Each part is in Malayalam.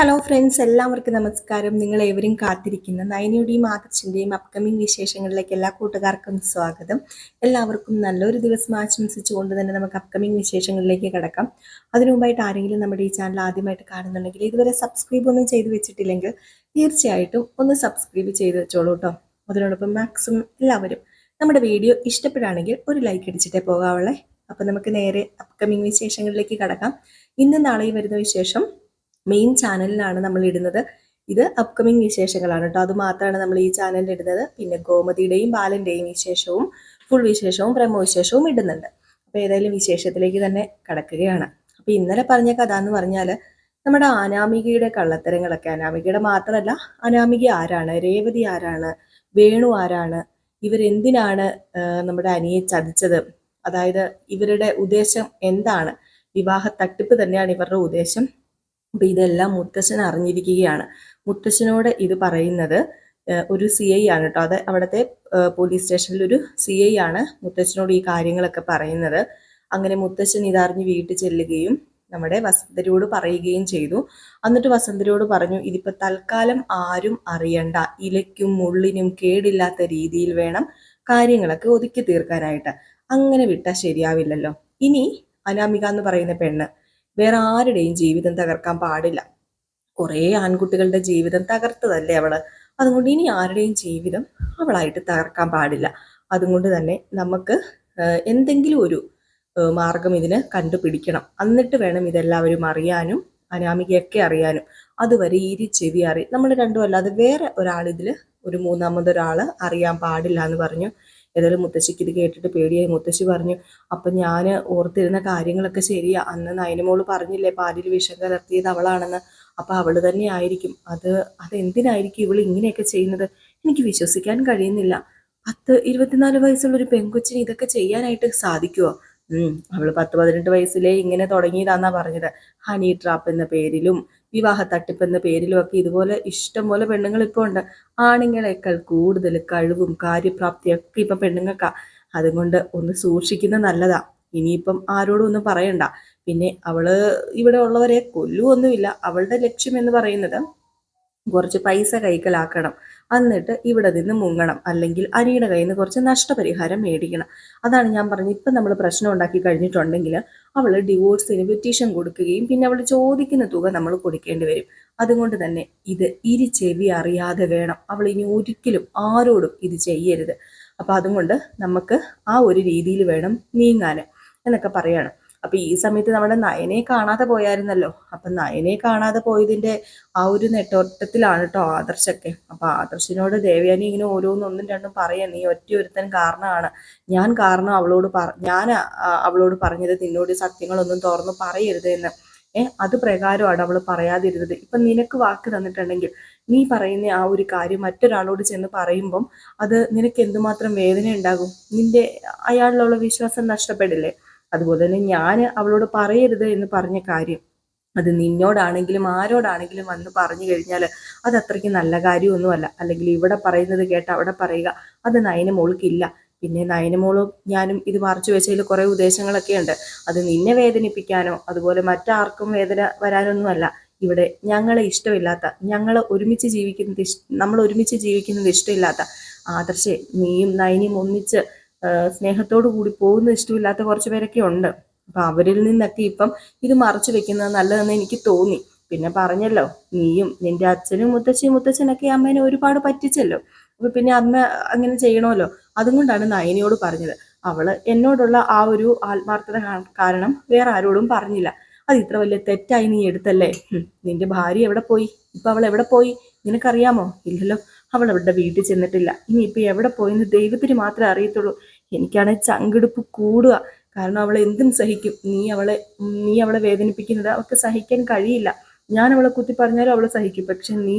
ഹലോ ഫ്രണ്ട്സ് എല്ലാവർക്കും നമസ്കാരം. നിങ്ങൾ ഏവരും കാത്തിരിക്കുന്ന. നയനയുടെയും ആദർശിന്റെയും അപ്കമിംഗ് വിശേഷങ്ങളിലേക്ക് എല്ലാ കൂട്ടുകാർക്കും സ്വാഗതം. എല്ലാവർക്കും നല്ലൊരു ദിവസം ആശംസിച്ചുകൊണ്ട് തന്നെ നമുക്ക് അപ്കമിംഗ് വിശേഷങ്ങളിലേക്ക് കിടക്കാം. അതിനു മുമ്പായിട്ട് ആരെങ്കിലും നമ്മുടെ ഈ ചാനൽ ആദ്യമായിട്ട് കാണുന്നുണ്ടെങ്കിൽ ഇതുവരെ സബ്സ്ക്രൈബ് ഒന്നും ചെയ്ത് വെച്ചിട്ടില്ലെങ്കിൽ തീർച്ചയായിട്ടും ഒന്ന് സബ്സ്ക്രൈബ് ചെയ്ത് വെച്ചോളൂ കേട്ടോ അതിനോടൊപ്പം മാക്സിമം എല്ലാവരും നമ്മുടെ വീഡിയോ ഇഷ്ടപ്പെടുകയാണെങ്കിൽ ഒരു ലൈക്ക് അടിച്ചിട്ടേ പോകാവുള്ളേ. അപ്പം നമുക്ക് നേരെ അപ്കമിംഗ് വിശേഷങ്ങളിലേക്ക് കിടക്കാം. ഇന്ന് നാളെയും വരുന്ന വിശേഷം മെയിൻ ചാനലിലാണ് നമ്മൾ ഇടുന്നത്. ഇത് അപ്കമിങ് വിശേഷങ്ങളാണ് കേട്ടോ അത് മാത്രമാണ് നമ്മൾ ഈ ചാനലിൽ ഇടുന്നത്. പിന്നെ ഗോമതിയുടെയും ബാലന്റെയും വിശേഷവും ഫുൾ വിശേഷവും പ്രമോ വിശേഷവും ഇടുന്നുണ്ട്. അപ്പോൾ ഏതായാലും വിശേഷത്തിലേക്ക് തന്നെ കടക്കുകയാണ്. അപ്പോൾ ഇന്നലെ പറഞ്ഞ കഥ എന്ന് പറഞ്ഞാൽ നമ്മുടെ അനാമികയുടെ കള്ളത്തരങ്ങളൊക്കെ. അനാമികയുടെ മാത്രമല്ല അനാമിക ആരാണ്? രേവതി ആരാണ്? വേണു ആരാണ്? ഇവരെന്തിനാണ് നമ്മുടെ അനിയെ ചതിച്ചത്? അതായത് ഇവരുടെ ഉദ്ദേശം എന്താണ്? വിവാഹ തട്ടിപ്പ് തന്നെയാണ് ഇവരുടെ ഉദ്ദേശം. അപ്പൊ ഇതെല്ലാം മുത്തശ്ശൻ അറിഞ്ഞിരിക്കുകയാണ്. മുത്തശ്ശനോട് ഇത് പറയുന്നത് ഒരു സി ഐ ആണ് കേട്ടോ അത് അവിടുത്തെ പോലീസ് സ്റ്റേഷനിൽ ഒരു സി ഐ ആണ് മുത്തശ്ശനോട് ഈ കാര്യങ്ങളൊക്കെ പറയുന്നത്. അങ്ങനെ മുത്തശ്ശൻ ഇതറിഞ്ഞ് വീട്ടിൽ ചെല്ലുകയും നമ്മുടെ വസന്തരോട് പറയുകയും ചെയ്തു. എന്നിട്ട് വസന്തരോട് പറഞ്ഞു ഇതിപ്പോൾ തൽക്കാലം ആരും അറിയണ്ട. ഇലയ്ക്കും മുള്ളിനും കേടില്ലാത്ത രീതിയിൽ വേണം കാര്യങ്ങളൊക്കെ ഒതുക്കി തീർക്കാനായിട്ട്. അങ്ങനെ വിട്ടാൽ ശരിയാവില്ലല്ലോ. ഇനി അനാമിക എന്ന് പറയുന്ന പെണ്ണ് വേറെ ആരുടെയും ജീവിതം തകർക്കാൻ പാടില്ല. കുറേ ആൺകുട്ടികളുടെ ജീവിതം തകർത്തതല്ലേ അവൾ? അതുകൊണ്ട് ഇനി ആരുടെയും ജീവിതം അവളായിട്ട് തകർക്കാൻ പാടില്ല. അതുകൊണ്ട് തന്നെ നമുക്ക് എന്തെങ്കിലും ഒരു മാർഗം ഇതിന് കണ്ടുപിടിക്കണം. എന്നിട്ട് വേണം ഇതെല്ലാവരും അറിയാനും അനാമികയൊക്കെ അറിയാനും. അതുവരെ ഇരി ചെവി അറി നമ്മൾ രണ്ടും അല്ലാതെ വേറെ ഒരാളിതിൽ ഒരു മൂന്നാമതൊരാൾ അറിയാൻ പാടില്ല എന്ന് പറഞ്ഞു ഏതായാലും മുത്തശ്ശിക്ക് ഇത് കേട്ടിട്ട് പേടിയായി. മുത്തശ്ശി പറഞ്ഞു അപ്പം ഞാൻ ഓർത്തിരുന്ന കാര്യങ്ങളൊക്കെ ശരിയാ. അന്ന് നയനമോൾ പറഞ്ഞില്ലേ പാലിൽ വിഷം കലർത്തിയത് അവളാണെന്ന്. അപ്പം അവൾ തന്നെ ആയിരിക്കും. അത് അതെന്തിനായിരിക്കും ഇവൾ ഇങ്ങനെയൊക്കെ ചെയ്യുന്നത്? എനിക്ക് വിശ്വസിക്കാൻ കഴിയുന്നില്ല. പത്ത് ഇരുപത്തിനാല് വയസ്സുള്ള ഒരു പെൺകൊച്ചിന് ഇതൊക്കെ ചെയ്യാനായിട്ട് സാധിക്കുമോ ഉം. അവൾ പത്ത് പതിനെട്ട് വയസ്സിലേ ഇങ്ങനെ തുടങ്ങിയതാന്നാ പറഞ്ഞത്. ഹണി ട്രാപ്പ് എന്ന പേരിലും വിവാഹ തട്ടിപ്പ് എന്ന പേരിലും ഒക്കെ ഇതുപോലെ ഇഷ്ടം പോലെ പെണ്ണുങ്ങൾ ഇപ്പോൾ ഉണ്ട്. ആണുങ്ങളെക്കാൾ കൂടുതൽ കഴിവും കാര്യപ്രാപ്തിയും ഒക്കെ ഇപ്പം പെണ്ണുങ്ങൾക്കാ. അതുകൊണ്ട് ഒന്ന് സൂക്ഷിക്കുന്ന നല്ലതാ. ഇനിയിപ്പം ആരോടും ഒന്നും പറയണ്ട. പിന്നെ അവൾ ഇവിടെ ഉള്ളവരെ കൊല്ലുവൊന്നുമില്ല. അവളുടെ ലക്ഷ്യം എന്ന് പറയുന്നത് കുറച്ച് പൈസ കൈക്കലാക്കണം. എന്നിട്ട് ഇവിടെ നിന്ന് മുങ്ങണം. അല്ലെങ്കിൽ അനിയുടെ കയ്യിൽ നിന്ന് കുറച്ച് നഷ്ടപരിഹാരം മേടിക്കണം. അതാണ് ഞാൻ പറഞ്ഞത്. ഇപ്പം നമ്മൾ പ്രശ്നം ഉണ്ടാക്കി കഴിഞ്ഞിട്ടുണ്ടെങ്കിൽ അവൾ ഡിവോഴ്സിന് പെറ്റീഷൻ കൊടുക്കുകയും പിന്നെ അവൾ ചോദിക്കുന്ന തുക നമ്മൾ കൊടുക്കേണ്ടി വരും. അതുകൊണ്ട് തന്നെ ഇത് ഇരി ചെവി അറിയാതെ വേണം. അവൾ ഇനി ഒരിക്കലും ആരോടും ഇത് ചെയ്യരുത്. അപ്പം അതുകൊണ്ട് നമുക്ക് ആ ഒരു രീതിയിൽ വേണം നീങ്ങാൻ എന്നൊക്കെ പറയണം. അപ്പൊ ഈ സമയത്ത് നമ്മുടെ നയനെ കാണാതെ പോയായിരുന്നല്ലോ. അപ്പൊ നയനെ കാണാതെ പോയതിന്റെ ആ ഒരു നെട്ടോട്ടത്തിലാണ് കേട്ടോ ആദർശൊക്കെ. അപ്പൊ ആദർശിനോട് ദേവയാനി ഇങ്ങനെ ഓരോന്നും ഒന്നും രണ്ടും പറയാ നീ ഒറ്റ ഒരുത്തൻ കാരണമാണ് ഞാൻ കാരണം അവളോട് പറ ഞാൻ അവളോട് പറഞ്ഞത് നിന്നോട് സത്യങ്ങളൊന്നും തുറന്നു പറയരുത് എന്ന്. ഏഹ് അത് പ്രകാരമാണ് അവൾ പറയാതിരുന്നത്. ഇപ്പൊ നിനക്ക് വാക്ക് തന്നിട്ടുണ്ടെങ്കിൽ നീ പറയുന്ന ആ ഒരു കാര്യം മറ്റൊരാളോട് ചെന്ന് പറയുമ്പം അത് നിനക്ക് എന്തുമാത്രം വേദന ഉണ്ടാകും നിന്റെ അയാളിലുള്ള വിശ്വാസം നഷ്ടപ്പെടില്ലേ? അതുപോലെ തന്നെ ഞാൻ അവളോട് പറയരുത് എന്ന് പറഞ്ഞ കാര്യം അത് നിന്നോടാണെങ്കിലും ആരോടാണെങ്കിലും വന്ന് പറഞ്ഞു കഴിഞ്ഞാൽ അത് അത്രയ്ക്ക് നല്ല കാര്യമൊന്നുമല്ല. അല്ലെങ്കിൽ ഇവിടെ പറയുന്നത് കേട്ട് അവിടെ പറയുക അത് നയനമോൾക്കില്ല പിന്നെ നയനമോളും ഞാനും ഇത് മറച്ചു വെച്ചതിൽ കുറേ ഉദ്ദേശങ്ങളൊക്കെ ഉണ്ട്. അത് നിന്നെ വേദനിപ്പിക്കാനോ അതുപോലെ മറ്റാർക്കും വേദന വരാനൊന്നുമല്ല. ഇവിടെ ഞങ്ങളെ ഇഷ്ടമില്ലാത്ത ഞങ്ങൾ ഒരുമിച്ച് ജീവിക്കുന്നത് നമ്മൾ ഒരുമിച്ച് ജീവിക്കുന്നത് ഇഷ്ടമില്ലാത്ത ആദർശേ നീയും നയനിയും ഒന്നിച്ച് സ്നേഹത്തോടു കൂടി പോകുന്ന ഇഷ്ടമില്ലാത്ത കുറച്ച് പേരൊക്കെ ഉണ്ട്. അപ്പൊ അവരിൽ നിന്നൊക്കെ ഇപ്പം ഇത് മറച്ചു വെക്കുന്നത് നല്ലതെന്ന് എനിക്ക് തോന്നി. പിന്നെ പറഞ്ഞല്ലോ നീയും നിന്റെ അച്ഛനും മുത്തച്ഛനും മുത്തച്ഛനൊക്കെ അമ്മേനെ ഒരുപാട് പറ്റിച്ചല്ലോ. അപ്പൊ പിന്നെ അമ്മ അങ്ങനെ ചെയ്യണമല്ലോ. അതുകൊണ്ടാണ് നയനിയോട് പറഞ്ഞത്. അവൾ എന്നോടുള്ള ആ ഒരു ആത്മാർത്ഥത കാരണം വേറെ ആരോടും പറഞ്ഞില്ല. അത് ഇത്ര വലിയ തെറ്റായി നീ എടുത്തല്ലേ? നിന്റെ ഭാര്യ എവിടെ പോയി? ഇപ്പൊ അവൾ എവിടെ പോയി? നിനക്കറിയാമോ? ഇല്ലല്ലോ അവൾ അവളുടെ വീട്ടിൽ ചെന്നിട്ടില്ല. ഇനി ഇപ്പൊ എവിടെ പോയി എന്ന് ദൈവത്തിന് മാത്രമേ അറിയത്തുള്ളൂ. എനിക്കാണെങ്കിൽ ചങ്കിടുപ്പ് കൂടുക. കാരണം അവളെ എന്തും സഹിക്കും. നീ അവളെ നീ അവളെ വേദനിപ്പിക്കുന്നത് അവൾക്ക് സഹിക്കാൻ കഴിയില്ല. ഞാൻ അവളെ കുത്തി പറഞ്ഞാലും അവളെ സഹിക്കും. പക്ഷെ നീ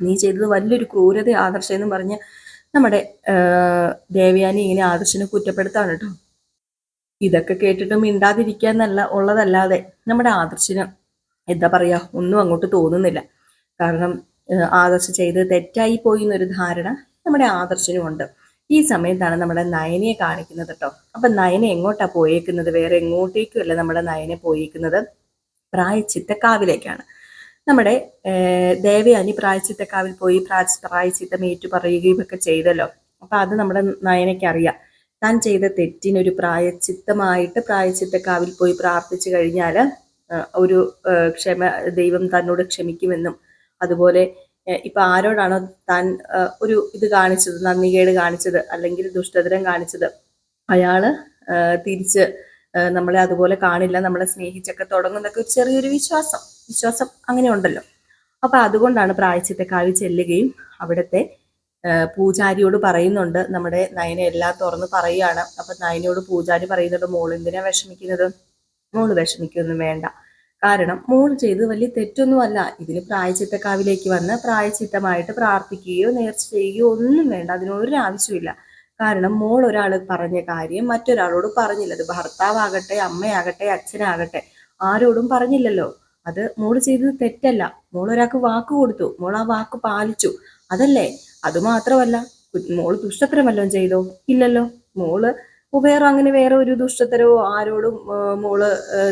നീ ചെയ്തത് വലിയൊരു ക്രൂരത ആദർശം എന്ന് പറഞ്ഞ് നമ്മുടെ ദേവയാനി ഇങ്ങനെ ആദർശനെ കുറ്റപ്പെടുത്താണ് കേട്ടോ ഇതൊക്കെ കേട്ടിട്ട് മിണ്ടാതിരിക്കാന്നല്ല ഉള്ളതല്ലാതെ നമ്മുടെ ആദർശിന് എന്താ പറയാ ഒന്നും അങ്ങോട്ട് തോന്നുന്നില്ല. കാരണം ആദർശ് ചെയ്തത് തെറ്റായി പോയി എന്നൊരു ധാരണ നമ്മുടെ ആദർശിനുമുണ്ട്. ഈ സമയത്താണ് നമ്മുടെ നയനയെ കാണിക്കുന്നത് കേട്ടോ അപ്പൊ നയന എങ്ങോട്ടാ പോയേക്കുന്നത്? വേറെ എങ്ങോട്ടേക്കും അല്ല നമ്മുടെ നയനെ പോയേക്കുന്നത്. പ്രായച്ചിത്തക്കാവിലേക്കാണ് നമ്മുടെ ദേവയാനി പ്രായച്ചിത്തക്കാവിൽ പോയി പ്രായ- പ്രായച്ചിത്തം ഏറ്റു പറയുകയും ഒക്കെ ചെയ്തല്ലോ. അപ്പൊ അത് നമ്മുടെ നയനയ്ക്ക് അറിയാം. താൻ ചെയ്ത തെറ്റിനൊരു പ്രായച്ചിത്തമായിട്ട് പ്രായച്ചിത്തക്കാവിൽ പോയി പ്രാർത്ഥിച്ചു കഴിഞ്ഞാൽ ഒരു ക്ഷമ ദൈവം തന്നോട് ക്ഷമിക്കുമെന്നും അതുപോലെ ഇപ്പൊ ആരോടാണോ താൻ ഒരു ഇത് കാണിച്ചത് നന്ദികേട് കാണിച്ചത് അല്ലെങ്കിൽ ദുഷ്ടതരം കാണിച്ചത് അയാൾ തിരിച്ച് നമ്മളെ അതുപോലെ കാണില്ല നമ്മളെ സ്നേഹിച്ചൊക്കെ തുടങ്ങുന്നൊക്കെ ഒരു ചെറിയൊരു വിശ്വാസം. വിശ്വാസം അങ്ങനെ ഉണ്ടല്ലോ. അപ്പൊ അതുകൊണ്ടാണ് പ്രായച്ചിത്തക്കാവിൽ ചെല്ലുകയും അവിടുത്തെ പൂജാരിയോട് പറയുന്നുണ്ട്. നമ്മുടെ നയന എല്ലാം തുറന്ന് പറയുകയാണ്. അപ്പൊ നയനയോട് പൂജാരി പറയുന്നുണ്ട് മോൾ എന്തിനാ വിഷമിക്കുന്നത്? മോൾ വിഷമിക്കൊന്നും വേണ്ട. കാരണം മോൾ ചെയ്ത് വലിയ തെറ്റൊന്നുമല്ല. ഇതിന് പ്രായച്ചിത്തക്കാവിലേക്ക് വന്ന് പ്രായച്ചിത്തമായിട്ട് പ്രാർത്ഥിക്കുകയോ നേർച്ച ചെയ്യുകയോ ഒന്നും വേണ്ട. അതിനൊരു ആവശ്യമില്ല കാരണം മോൾ ഒരാൾ പറഞ്ഞ കാര്യം മറ്റൊരാളോട് പറഞ്ഞില്ല. അത് ഭർത്താവാകട്ടെ അമ്മയാകട്ടെ അച്ഛനാകട്ടെ ആരോടും പറഞ്ഞില്ലല്ലോ. അത് മോൾ ചെയ്തത് തെറ്റല്ല. മോൾ ഒരാൾക്ക് വാക്ക് കൊടുത്തു. മോൾ ആ വാക്ക് പാലിച്ചു. അതല്ലേ? അത് മാത്രമല്ല. മോൾ മോൾ ദുഷ്ടത്തരം വല്ലതും ചെയ്തോ? ഇല്ലല്ലോ. മോൾ വേറെ അങ്ങനെ വേറെ ഒരു ദുഷ്ടത്തരവോ ആരോടും മോൾ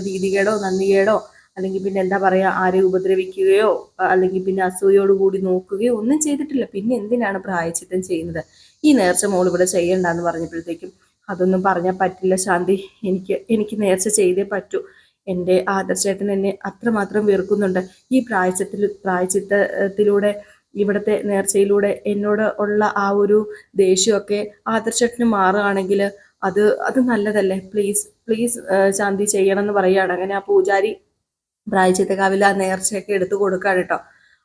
ദീതികേടോ നന്ദികേടോ അല്ലെങ്കിൽ പിന്നെ എന്താ പറയാ ആരെ ഉപദ്രവിക്കുകയോ അല്ലെങ്കിൽ പിന്നെ അസൂയോട് കൂടി നോക്കുകയോ ഒന്നും ചെയ്തിട്ടില്ല. പിന്നെ എന്തിനാണ് പ്രായച്ചിത്തം ചെയ്യുന്നത്? ഈ നേർച്ച മോൾ ഇവിടെ ചെയ്യണ്ടെന്ന് പറഞ്ഞപ്പോഴത്തേക്കും അതൊന്നും പറഞ്ഞാൽ പറ്റില്ല ശാന്തി. എനിക്ക് എനിക്ക് നേർച്ച ചെയ്തേ പറ്റൂ. എന്റെ ആദർശേട്ടൻ എന്നെ അത്രമാത്രം വെറുക്കുന്നുണ്ട്. ഈ പ്രായച്ചത്തിൽ പ്രായച്ചിത്തത്തിലൂടെ ഇവിടുത്തെ നേർച്ചയിലൂടെ എന്നോട് ഉള്ള ആ ഒരു ദേഷ്യമൊക്കെ ആദർശേട്ടന് മാറുകയാണെങ്കിൽ അത് അത് നല്ലതല്ലേ? പ്ലീസ് പ്ലീസ് ശാന്തി ചെയ്യണമെന്ന് പറയുകയാണ്. അങ്ങനെ ആ പൂജാരി പ്രായച്ചിത്തക്കാവിൽ ആ നേർച്ചയൊക്കെ എടുത്തു കൊടുക്കാണ് കേട്ടോ.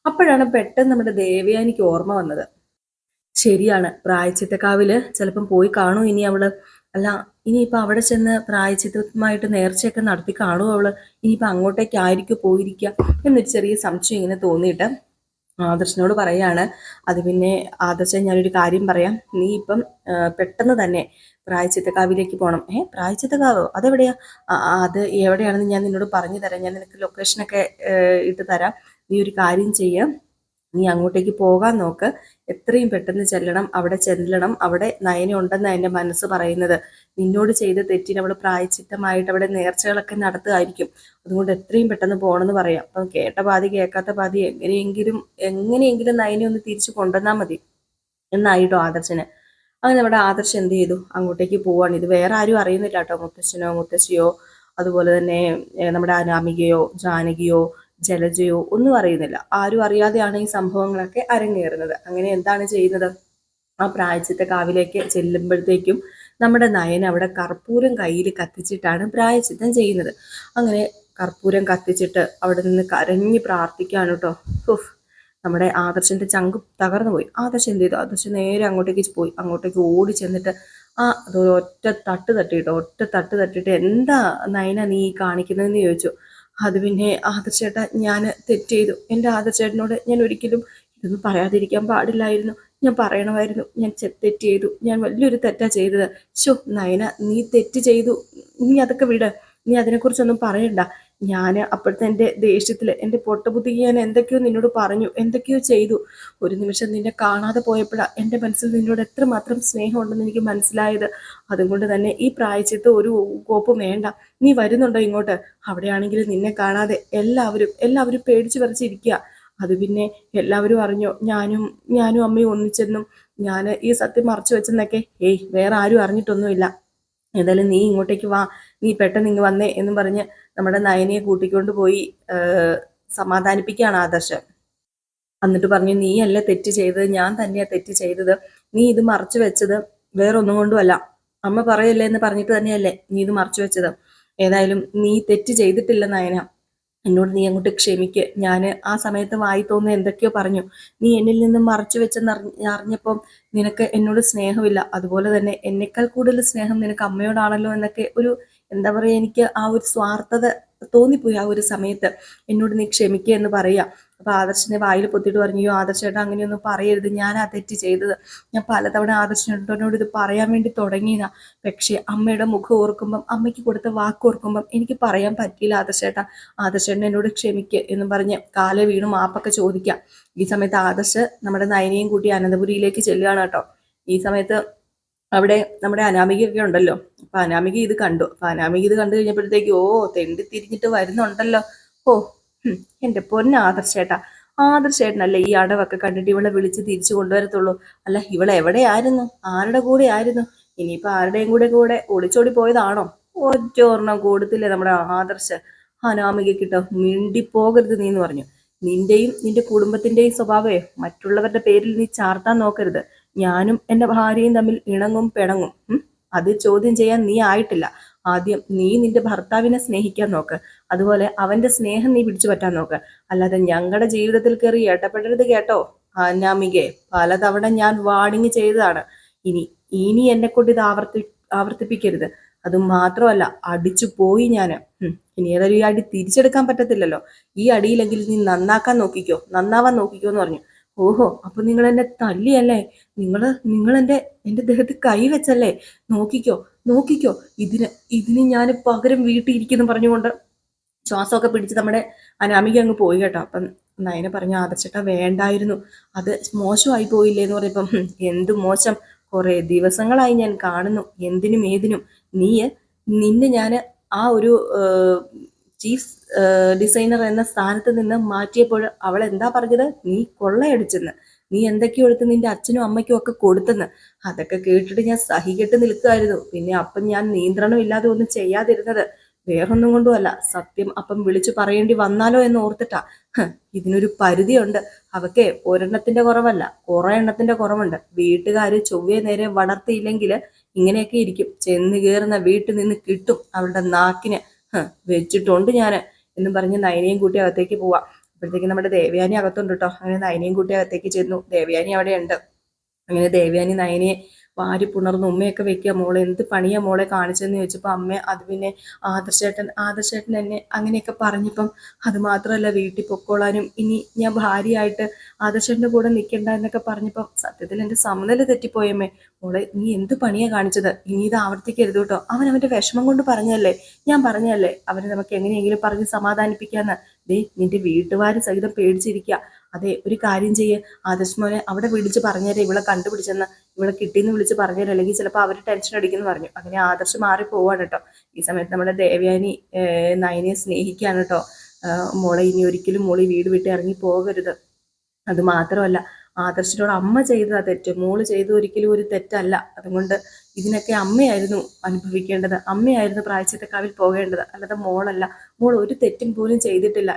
അപ്പോഴാണ് പെട്ടെന്ന് നമ്മുടെ ദേവയാനിക്ക് ഓർമ്മ വന്നത്. ശരിയാണ് പ്രായച്ചിത്തക്കാവിൽ ചിലപ്പം പോയി കാണൂ ഇനി അവൾ. അല്ല ഇനിയിപ്പോൾ അവിടെ ചെന്ന് പ്രായച്ചിത്തമായിട്ട് നേർച്ചയൊക്കെ നടത്തി കാണുമോ അവൾ? ഇനിയിപ്പോ അങ്ങോട്ടേക്കായിരിക്കും പോയിരിക്കുക എന്നൊരു ചെറിയ സംശയം ഇങ്ങനെ തോന്നിയിട്ട് ആദർശനോട് പറയാണ്. അത് പിന്നെ ആദർശൻ ഞാനൊരു കാര്യം പറയാം. നീ ഇപ്പം പെട്ടെന്ന് തന്നെ പ്രായച്ചിത്തക്കാവിലേക്ക് പോകണം ഏഹ് പ്രായച്ചിത്തക്കാവ്? അതെവിടെയാ? അത് എവിടെയാണെന്ന് ഞാൻ നിന്നോട് പറഞ്ഞു തരാം. ഞാൻ നിനക്ക് ലൊക്കേഷനൊക്കെ ഇട്ട് തരാം. നീ ഒരു കാര്യം ചെയ്യാം. നീ അങ്ങോട്ടേക്ക് പോകാൻ നോക്ക്. എത്രയും പെട്ടെന്ന് ചെല്ലണം. അവിടെ ചെല്ലണം. അവിടെ നയന ഉണ്ടെന്ന് എന്റെ മനസ്സ് പറയുന്നത്. നിന്നോട് ചെയ്ത തെറ്റിന് അവൾ പ്രായച്ചിത്തമായിട്ട് അവിടെ നേർച്ചകളൊക്കെ നടത്തുമായിരിക്കും അതുകൊണ്ട് എത്രയും പെട്ടെന്ന് പോകണമെന്ന് പറയാം. അപ്പം കേട്ട പാതി കേൾക്കാത്ത പാതി എങ്ങനെയെങ്കിലും എങ്ങനെയെങ്കിലും നയനെ ഒന്ന് തിരിച്ചു കൊണ്ടുവന്നാൽ മതി. എന്നായിട്ടോ ആദർശന്. അങ്ങനെ നമ്മുടെ ആദർശ് എന്ത് ചെയ്തു? അങ്ങോട്ടേക്ക് പോവാണ്. ഇത് വേറെ ആരും അറിയുന്നില്ല കേട്ടോ മുത്തശ്ശനോ മുത്തശ്ശിയോ അതുപോലെ തന്നെ നമ്മുടെ അനാമികയോ ജാനകിയോ ജലജയോ ഒന്നും അറിയുന്നില്ല. ആരും അറിയാതെയാണ് ഈ സംഭവങ്ങളൊക്കെ അരങ്ങേറുന്നത്. അങ്ങനെ എന്താണ് ചെയ്യുന്നത്? ആ പ്രായച്ചത്തെ കാവിലേക്ക് ചെല്ലുമ്പോഴത്തേക്കും നമ്മുടെ നയൻ അവിടെ കർപ്പൂരം കയ്യിൽ കത്തിച്ചിട്ടാണ് പ്രായച്ചിത്തം ചെയ്യുന്നത്. അങ്ങനെ കർപ്പൂരം കത്തിച്ചിട്ട് അവിടെ നിന്ന് കരഞ്ഞ് പ്രാർത്ഥിക്കുകയാണ് കേട്ടോ. നമ്മുടെ ആദർശന്റെ ചങ്ക് തകർന്നു പോയി. ആദർശൻ എന്ത് ചെയ്തു? ആദർശം നേരെ അങ്ങോട്ടേക്ക് പോയി. അങ്ങോട്ടേക്ക് ഓടി ചെന്നിട്ട് ആ അതൊരു ഒറ്റ തട്ട് തട്ടിയിട്ടോ? ഒറ്റ തട്ട് തട്ടിയിട്ട് എന്താ നയന നീ കാണിക്കുന്നതെന്ന് ചോദിച്ചു. അത് പിന്നെ ആദർശേട്ടാ ഞാൻ തെറ്റ് ചെയ്തു. എന്റെ ആദർശേട്ടനോട് ഞാൻ ഒരിക്കലും ഇതൊന്നും പറയാതിരിക്കാൻ പാടില്ലായിരുന്നു. ഞാൻ പറയണമായിരുന്നു ഞാൻ തെറ്റ് ചെയ്തു. ഞാൻ വലിയൊരു തെറ്റാ ചെയ്തത്. ശോ നയന നീ തെറ്റ് ചെയ്തു. നീ അതൊക്കെ വിട്. നീ അതിനെക്കുറിച്ചൊന്നും പറയണ്ട. ഞാൻ അപ്പോഴത്തെ എന്റെ ദേഷ്യത്തിൽ എന്റെ ബുദ്ധി ഞാൻ എന്തൊക്കെയോ നിന്നോട് പറഞ്ഞു എന്തൊക്കെയോ ചെയ്തു. ഒരു നിമിഷം നിന്നെ കാണാതെ പോയപ്പോഴാണ് എന്റെ മനസ്സിൽ നിന്നോട് എത്രമാത്രം സ്നേഹമുണ്ടെന്ന് എനിക്ക് മനസ്സിലായത്. അതുകൊണ്ട് തന്നെ ഈ പ്രായച്ചിത്ത് ഒരു കോപ്പും വേണ്ട. നീ വരുന്നുണ്ടോ ഇങ്ങോട്ട്? അവിടെയാണെങ്കിൽ നിന്നെ കാണാതെ എല്ലാവരും എല്ലാവരും പേടിച്ചു പറിച്ചിരിക്കുക അത് പിന്നെ എല്ലാവരും അറിഞ്ഞോ? ഞാനും ഞാനും അമ്മയും ഒന്നിച്ചെന്നും ഞാൻ ഈ സത്യം മറച്ചു വെച്ചെന്നൊക്കെ. ഏയ് വേറെ ആരും അറിഞ്ഞിട്ടൊന്നുമില്ല. ഏതായാലും നീ ഇങ്ങോട്ടേക്ക് വാ. നീ പെട്ടെന്ന് ഇങ്ങ് വന്നേ എന്നും പറഞ്ഞ് നമ്മുടെ നയനയെ കൂട്ടിക്കൊണ്ട് പോയി സമാധാനിപ്പിക്കുകയാണ് ആദർശം. എന്നിട്ട് പറഞ്ഞു നീയല്ല തെറ്റ് ചെയ്തത്? ഞാൻ തന്നെയാ തെറ്റ് ചെയ്തത്. നീ ഇത് മറച്ചു വെച്ചത് വേറൊന്നും കൊണ്ടുമല്ല. അമ്മ പറയല്ലേ എന്ന് പറഞ്ഞിട്ട് തന്നെയല്ലേ നീ ഇത് മറച്ചു വെച്ചത്? ഏതായാലും നീ തെറ്റ് ചെയ്തിട്ടില്ല നയന. എന്നോട് നീ അങ്ങോട്ട് ക്ഷമിക്ക്. ഞാൻ ആ സമയത്ത് വായി തോന്നുന്ന എന്തൊക്കെയോ പറഞ്ഞു. നീ എന്നിൽ നിന്ന് മറച്ചു വെച്ചെന്ന് അറിഞ്ഞ അറിഞ്ഞപ്പം നിനക്ക് എന്നോട് സ്നേഹമില്ല. അതുപോലെ തന്നെ എന്നെക്കാൾ കൂടുതൽ സ്നേഹം നിനക്ക് അമ്മയോടാണല്ലോ എന്നൊക്കെ ഒരു എന്താ പറയുക എനിക്ക് ആ ഒരു സ്വാർത്ഥത തോന്നിപ്പോയി ആ ഒരു സമയത്ത്. എന്നോട് നീ ക്ഷമിക്കുക എന്ന് പറയുക അപ്പൊ ആദർശനെ വായിൽ പൊത്തിയിട്ട് പറഞ്ഞു അയ്യോ ആദർശേട്ടാ അങ്ങനെയൊന്നും പറയരുത്. ഞാൻ ആ തെറ്റ് ചെയ്തത്. ഞാൻ പലതവണ ആദർശനോട് ഇത് പറയാൻ വേണ്ടി തുടങ്ങിയതാ. പക്ഷേ അമ്മയുടെ മുഖം ഓർക്കുമ്പം അമ്മയ്ക്ക് കൊടുത്ത വാക്ക് ഓർക്കുമ്പം എനിക്ക് പറയാൻ പറ്റിയില്ല ആദർശേട്ടാ. ആദർശേട്ടൻ എന്നോട് ക്ഷമിക്കുക എന്ന് പറഞ്ഞ് കാലെ വീണു മാപ്പൊക്കെ ചോദിക്കാം. ഈ സമയത്ത് ആദർശ് നമ്മുടെ നയനയും കൂട്ടി അനന്തപുരിയിലേക്ക് ചെല്ലുകയാണ് കേട്ടോ. ഈ സമയത്ത് അവിടെ നമ്മുടെ അനാമികയൊക്കെ ഉണ്ടല്ലോ. അപ്പൊ അനാമിക ഇത് കണ്ടു. അപ്പൊ അനാമിക ഇത് കണ്ടു കഴിഞ്ഞപ്പോഴത്തേക്ക് ഓ തെണ്ടി തിരിഞ്ഞിട്ട് വരുന്നുണ്ടല്ലോ. ഓ എന്റെ പൊന്ന ആദർശേട്ടാ. ആദർശേട്ടനല്ലേ ഈ അടവൊക്കെ കണ്ടിട്ട് ഇവളെ വിളിച്ച് തിരിച്ചു കൊണ്ടുവരത്തുള്ളൂ. അല്ല ഇവളെ എവിടെയായിരുന്നു ആരുടെ കൂടെ ആയിരുന്നു? ഇനിയിപ്പോ ആരുടെയും കൂടെ കൂടെ ഒളിച്ചോടി പോയതാണോ? ഒറ്റോർണം കൊടുത്തില്ലേ നമ്മുടെ ആദർശ? അനാമികക്കിട്ടോ മിണ്ടിപ്പോകരുത് നീ എന്ന് പറഞ്ഞു. നിന്റെയും നിന്റെ കുടുംബത്തിന്റെയും സ്വഭാവമേ മറ്റുള്ളവരുടെ പേരിൽ നീ ചാർത്താൻ നോക്കരുത്. ഞാനും എന്റെ ഭാര്യയും തമ്മിൽ ഇണങ്ങും പിണങ്ങും. അത് ചോദ്യം ചെയ്യാൻ നീ ആയിട്ടില്ല. ആദ്യം നീ നിന്റെ ഭർത്താവിനെ സ്നേഹിക്കാൻ നോക്ക്. അതുപോലെ അവന്റെ സ്നേഹം നീ പിടിച്ചു പറ്റാൻ നോക്ക്. അല്ലാതെ ഞങ്ങളുടെ ജീവിതത്തിൽ കയറി ഏട്ടപ്പെടരുത് കേട്ടോ. അനാമികെ പലതവണ ഞാൻ വാണിങ് ചെയ്തതാണ്. ഇനി ഇനി എന്നെ കൊണ്ട് ഇത് ആവർത്തി ആവർത്തിപ്പിക്കരുത്. അത് മാത്രമല്ല അടിച്ചു പോയി ഞാൻ ഇനി ഈ അടി തിരിച്ചെടുക്കാൻ പറ്റത്തില്ലല്ലോ. ഈ അടിയിലെങ്കിൽ നീ നന്നാക്കാൻ നോക്കിക്കോ. നന്നാവാൻ നോക്കിക്കോ എന്ന് പറഞ്ഞു. ഓഹോ അപ്പൊ നിങ്ങൾ എന്നെ തല്ലിയല്ലേ നിങ്ങൾ നിങ്ങൾ എന്റെ എന്റെ ദേഹത്ത് കൈ വെച്ചല്ലേ? നോക്കിക്കോ നോക്കിക്കോ. ഇതിന് ഇതിന് ഞാൻ പകരം വീട്ടിയിരിക്കുന്നു പറഞ്ഞുകൊണ്ട് ശ്വാസമൊക്കെ പിടിച്ച് നമ്മുടെ അനാമിക അങ്ങ് പോയി കേട്ടോ. അപ്പം നയന പറഞ്ഞു ആദർശട്ട വേണ്ടായിരുന്നു. അത് മോശമായി പോയില്ലേ എന്ന് പറയുമ്പം എന്ത് മോശം? കുറെ ദിവസങ്ങളായി ഞാൻ കാണുന്നു. എന്തിനും ഏതിനും. നീ നിന്നെ ഞാൻ ആ ഒരു ചീഫ് ഡിസൈനർ എന്ന സ്ഥാനത്ത് നിന്ന് മാറ്റിയപ്പോൾ അവൾ എന്താ പറഞ്ഞത്? നീ കൊള്ളയടിച്ചെന്ന്. നീ എന്തൊക്കെയോ എടുത്ത് നിന്റെ അച്ഛനും അമ്മയ്ക്കും ഒക്കെ കൊടുത്തെന്ന്. അതൊക്കെ കേട്ടിട്ട് ഞാൻ സഹികെട്ട് നിൽക്കുമായിരുന്നു പിന്നെ അപ്പം ഞാൻ നിയന്ത്രണം ഇല്ലാതെ ഒന്നും ചെയ്യാതിരുന്നത് വേറൊന്നും കൊണ്ടുമല്ല. സത്യം അപ്പം വിളിച്ചു പറയേണ്ടി വന്നാലോ എന്ന് ഓർത്തിട്ടാ. ഇതിനൊരു പരിധിയുണ്ട്. അവക്കെ ഒരെണ്ണത്തിന്റെ കുറവല്ല കുറെ എണ്ണത്തിന്റെ കുറവുണ്ട്. വീട്ടുകാര് ചൊവ്വേ നേരെ വളർത്തിയില്ലെങ്കിൽ ഇങ്ങനെയൊക്കെ ഇരിക്കും. ചെന്ന് കയറുന്ന വീട്ടിൽ നിന്ന് കിട്ടും അവളുടെ നാക്കിന്. വെച്ചിട്ടുണ്ട് ഞാൻ എന്നും പറഞ്ഞ് നയനയും കൂട്ടി അകത്തേക്ക് പോവാം. അപ്പോഴത്തേക്ക് നമ്മുടെ ദേവയാനി അകത്തുണ്ട് കേട്ടോ അങ്ങനെ നയനയും കൂട്ടി അകത്തേക്ക് ചെന്നു. ദേവയാനി അവിടെ ഉണ്ട് അങ്ങനെ ദേവയാനി നയനയെ വാരി പുണർന്ന് ഉമ്മയൊക്കെ വെക്കുക മോളെ എന്ത് പണിയാ മോളെ കാണിച്ചതെന്ന് ചോദിച്ചപ്പോൾ അമ്മ അത് പിന്നെ ആദർശേട്ടൻ ആദർശേട്ടൻ എന്നെ അങ്ങനെയൊക്കെ പറഞ്ഞപ്പം അത് മാത്രമല്ല വീട്ടിൽ പൊക്കോളാനും ഇനി ഞാൻ ഭാര്യയായിട്ട് ആദർശേട്ടന്റെ കൂടെ നിൽക്കണ്ട എന്നൊക്കെ പറഞ്ഞപ്പം സത്യത്തിൽ എന്റെ സമനില തെറ്റിപ്പോയമ്മേ. മോളെ നീ എന്ത് പണിയാ കാണിച്ചത്? ഇനി ഇത് ആവർത്തിക്കരുത് കേട്ടോ. അവൻ അവന്റെ വിഷമം കൊണ്ട് പറഞ്ഞല്ലേ ഞാൻ പറഞ്ഞല്ലേ അവനെ നമുക്ക് എങ്ങനെയെങ്കിലും പറഞ്ഞ് സമാധാനിപ്പിക്കാന്ന് ദേ നിന്റെ വീട്ടുകാർ സഹിതം പേടിച്ചിരിക്കുക. അതെ ഒരു കാര്യം ചെയ്യ്. ആദർശ് മോനെ അവിടെ വിളിച്ച് പറഞ്ഞേരെ. ഇവളെ കണ്ടുപിടിച്ചെന്ന് ഇവളെ കിട്ടിയെന്ന് വിളിച്ച് പറഞ്ഞേരെ. അല്ലെങ്കിൽ ചിലപ്പോൾ അവർ ടെൻഷൻ അടിക്കുന്നു പറഞ്ഞു. അങ്ങനെ ആദർശ് മാറി പോവാണ് കേട്ടോ ഈ സമയത്ത് നമ്മുടെ ദേവയാനി നയനെ സ്നേഹിക്കുകയാണ് കേട്ടോ മോളെ ഇനി ഒരിക്കലും മോളി വീട് വിട്ട് ഇറങ്ങി പോകരുത്. അത് മാത്രമല്ല ആദർശിനോട് അമ്മ ചെയ്തതാ തെറ്റ്. മോൾ ചെയ്ത ഒരിക്കലും ഒരു തെറ്റല്ല. അതുകൊണ്ട് ഇതിനൊക്കെ അമ്മയായിരുന്നു അനുഭവിക്കേണ്ടത്. അമ്മയായിരുന്നു പ്രായച്ചിത്തക്കാവിൽ പോകേണ്ടത്. അല്ലാതെ മോളല്ല. മോൾ ഒരു തെറ്റും പോലും ചെയ്തിട്ടില്ല.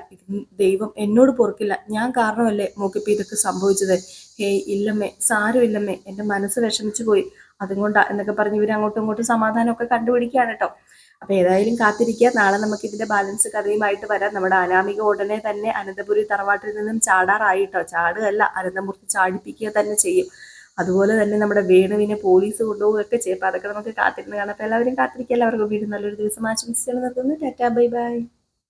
ദൈവം എന്നോട് പൊറുക്കില്ല. ഞാൻ കാരണമല്ലേ മോക്കിപ്പോ ഇതൊക്കെ സംഭവിച്ചത്? ഹേയ് ഇല്ലമ്മേ സാരമില്ലമ്മേ എന്റെ മനസ്സ് വിഷമിച്ചു പോയി. അതുകൊണ്ടാ എന്നൊക്കെ പറഞ്ഞ് ഇവർ അങ്ങോട്ടും ഇങ്ങോട്ടും സമാധാനമൊക്കെ കണ്ടുപിടിക്കുകയാണ് കേട്ടോ. അപ്പൊ ഏതായാലും കാത്തിരിക്കുക. നാളെ നമുക്ക് ഇതിന്റെ ബാലൻസ് കഥയുമായിട്ട് വരാം. നമ്മുടെ അനാമിക ഉടനെ തന്നെ അനന്തപുരി തറവാട്ടിൽ നിന്നും ചാടാറായിട്ടോ ചാടുകയല്ല. അനന്തമൂർത്തി ചാടിപ്പിക്കുക തന്നെ ചെയ്യും. അതുപോലെ തന്നെ നമ്മുടെ വേണുവിനെ പോലീസ് കൊണ്ടുപോവുകയൊക്കെ ചെയ്യും. അപ്പൊ അതൊക്കെ നമുക്ക് കാത്തിരുന്ന് കാണാം. അപ്പൊ എല്ലാവരും കാത്തിരിക്കുക എല്ലാവർക്കും വീണ്ടും നല്ലൊരു ദിവസം ആശംസിച്ചാണ് നിർത്തുന്നു. Tata bye bye.